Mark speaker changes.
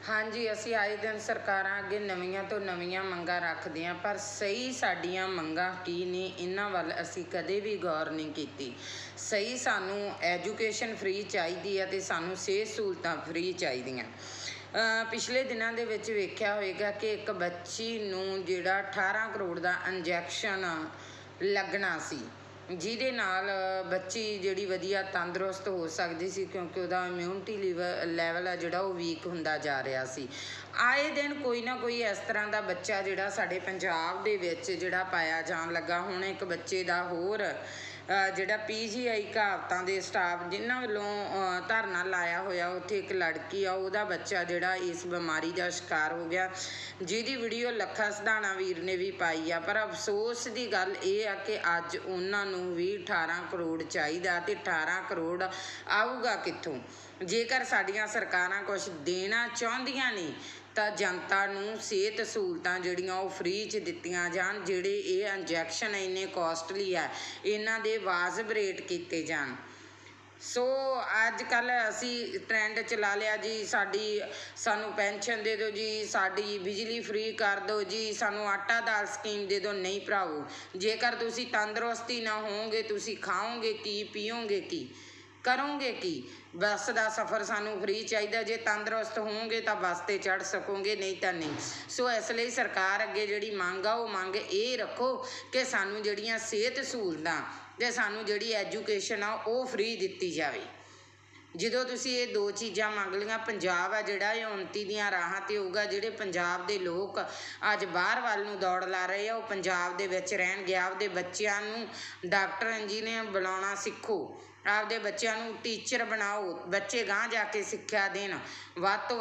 Speaker 1: ਹਾਂਜੀ, ਅਸੀਂ ਆਏ ਦਿਨ ਸਰਕਾਰਾਂ ਅੱਗੇ ਨਵੀਆਂ ਤੋਂ ਨਵੀਆਂ ਮੰਗਾਂ ਰੱਖਦੇ ਹਾਂ, ਪਰ ਸਹੀ ਸਾਡੀਆਂ ਮੰਗਾਂ ਕੀ ਨੇ, ਇਹਨਾਂ ਵੱਲ ਅਸੀਂ ਕਦੇ ਵੀ ਗੌਰ ਨਹੀਂ ਕੀਤੀ। ਸਹੀ ਸਾਨੂੰ ਐਜੂਕੇਸ਼ਨ ਫ੍ਰੀ ਚਾਹੀਦੀ ਹੈ ਤੇ ਸਾਨੂੰ ਸਿਹਤ ਸਹੂਲਤਾਂ ਫ੍ਰੀ ਚਾਹੀਦੀਆਂ। ਪਿਛਲੇ ਦਿਨਾਂ ਦੇ ਵਿੱਚ ਵੇਖਿਆ ਹੋਵੇਗਾ ਕਿ ਇੱਕ ਬੱਚੀ ਨੂੰ ਜਿਹੜਾ 18 ਕਰੋੜ ਦਾ ਇੰਜੈਕਸ਼ਨ ਲੱਗਣਾ ਸੀ। ਜਿਹਦੇ ਨਾਲ ਬੱਚੀ ਜਿਹੜੀ ਵਧੀਆ ਤੰਦਰੁਸਤ ਹੋ ਸਕਦੀ ਸੀ ਕਿਉਂਕਿ ਉਹਦਾ ਇਮਿਊਨਿਟੀ ਲੈਵਲ ਆ ਜਿਹੜਾ ਉਹ ਵੀਕ ਹੁੰਦਾ ਜਾ ਰਿਹਾ ਸੀ। ਆਏ ਦਿਨ ਕੋਈ ਨਾ ਕੋਈ ਇਸ ਤਰ੍ਹਾਂ ਦਾ ਬੱਚਾ ਜਿਹੜਾ ਸਾਡੇ ਪੰਜਾਬ ਦੇ ਵਿੱਚ ਜਿਹੜਾ ਪਾਇਆ ਜਾਣ ਲੱਗਾ। ਹੁਣ ਇੱਕ ਬੱਚੇ ਦਾ ਹੋਰ ਜਿਹੜਾ ਪੀਜੀਆਈ ਕਹਾਵਤਾਂ ਦੇ ਸਟਾਫ ਜਿਨ੍ਹਾਂ ਵੱਲੋਂ ਧਰਨਾ ਲਾਇਆ ਹੋਇਆ, ਉੱਥੇ ਇੱਕ ਲੜਕੀ ਆ, ਉਹਦਾ ਬੱਚਾ ਜਿਹੜਾ ਇਸ ਬਿਮਾਰੀ ਦਾ ਸ਼ਿਕਾਰ ਹੋ ਗਿਆ। ਜਿਹਦੀ ਵੀਡੀਓ ਲੱਖਾ ਸਧਾਣਾ ਵੀਰ ਨੇ ਵੀ ਪਾਈ ਆ, ਪਰ ਅਫਸੋਸ ਦੀ ਗੱਲ ਇਹ ਆ ਕਿ ਅੱਜ ਉਹਨਾਂ ਨੂੰ ਵੀ 18 ਕਰੋੜ ਚਾਹੀਦਾ ਤੇ 18 ਕਰੋੜ ਆਊਗਾ ਕਿੱਥੋਂ? ਜੇਕਰ ਸਾਡੀਆਂ ਸਰਕਾਰਾਂ ਕੁਝ ਦੇਣਾ ਚਾਹੁੰਦੀਆਂ ਨੇ ਤਾਂ ਜਨਤਾ ਨੂੰ ਸਿਹਤ ਸਹੂਲਤਾਂ ਜਿਹੜੀਆਂ ਉਹ ਫ੍ਰੀ ਚ ਦਿੱਤੀਆਂ ਜਾਣ, ਜਿਹੜੇ ਇਹ ਇੰਜੈਕਸ਼ਨ ਇੰਨੇ ਕੋਸਟਲੀ ਆ ਇਹਨਾਂ ਦੇ ਵਾਜਬ ਰੇਟ ਕੀਤੇ ਜਾਣ। ਸੋ ਅੱਜ ਕੱਲ ਅਸੀਂ ਟ੍ਰੈਂਡ ਚਲਾ ਲਿਆ ਜੀ, ਸਾਡੀ, ਸਾਨੂੰ ਪੈਨਸ਼ਨ ਦੇ ਦਿਓ ਜੀ, ਸਾਡੀ ਬਿਜਲੀ ਫ੍ਰੀ ਕਰ ਦਿਓ ਜੀ, ਸਾਨੂੰ ਆਟਾ ਦਾਲ ਸਕੀਮ ਦੇ ਦਿਓ, ਨਹੀਂ ਭਰਾਵੋ। ਜੇਕਰ ਤੁਸੀਂ ਤੰਦਰੁਸਤੀ ਨਾ ਹੋਵੋਗੇ, ਤੁਸੀਂ ਖਾਓਗੇ ਕੀ, ਪੀਓਗੇ ਕੀ? ਕਰੋਗੇ ਕੀ? ਬੱਸ ਦਾ ਸਫ਼ਰ ਸਾਨੂੰ ਫ੍ਰੀ ਚਾਹੀਦਾ, ਜੇ ਤੰਦਰੁਸਤ ਹੋਵੋਗੇ ਤਾਂ ਬੱਸ ਤੇ ਚੜ ਸਕੋਗੇ, ਨਹੀਂ ਤਾਂ ਨਹੀਂ। ਸੋ ਇਸ ਲਈ ਸਰਕਾਰ ਅੱਗੇ ਜਿਹੜੀ ਮੰਗ ਆ, ਉਹ ਮੰਗ ਇਹ ਰੱਖੋ ਕਿ ਸਾਨੂੰ ਜਿਹੜੀਆਂ ਸਿਹਤ ਸਹੂਲਤਾਂ ਤੇ ਸਾਨੂੰ ਜਿਹੜੀ ਐਜੂਕੇਸ਼ਨ ਆ, ਉਹ ਫ੍ਰੀ ਦਿੱਤੀ ਜਾਵੇ। ਜਦੋਂ ਤੁਸੀਂ ਇਹ ਦੋ ਚੀਜ਼ਾਂ ਮੰਗ ਲਈਆਂ, ਪੰਜਾਬ ਆ ਜਿਹੜਾ, ਇਹ ਉન્નਤੀ ਦੀਆਂ ਰਾਹਾਂ ਤੇ ਹੋਊਗਾ, ਜਿਹੜੇ ਪੰਜਾਬ ਦੇ ਲੋਕ ਅੱਜ ਬਾਹਰ ਵੱਲ ਨੂੰ ਦੌੜ ਲਾ ਰਹੇ ਆ, ਉਹ ਪੰਜਾਬ ਦੇ ਵਿੱਚ ਰਹਿਣਗੇ ਆਪਦੇ ਬੱਚਿਆਂ ਨੂੰ ਡਾਕਟਰ ਇੰਜੀਨੀਅਰ ਬਣਾਉਣਾ ਸਿੱਖੋ, ਆਪਦੇ ਬੱਚਿਆਂ ਨੂੰ ਟੀਚਰ ਬਣਾਓ, ਬੱਚੇ ਗਾਂਹ ਜਾ ਕੇ ਸਿੱਖਿਆ ਦੇਣ, ਵੱਧ ਤੋਂ ਵੱਧ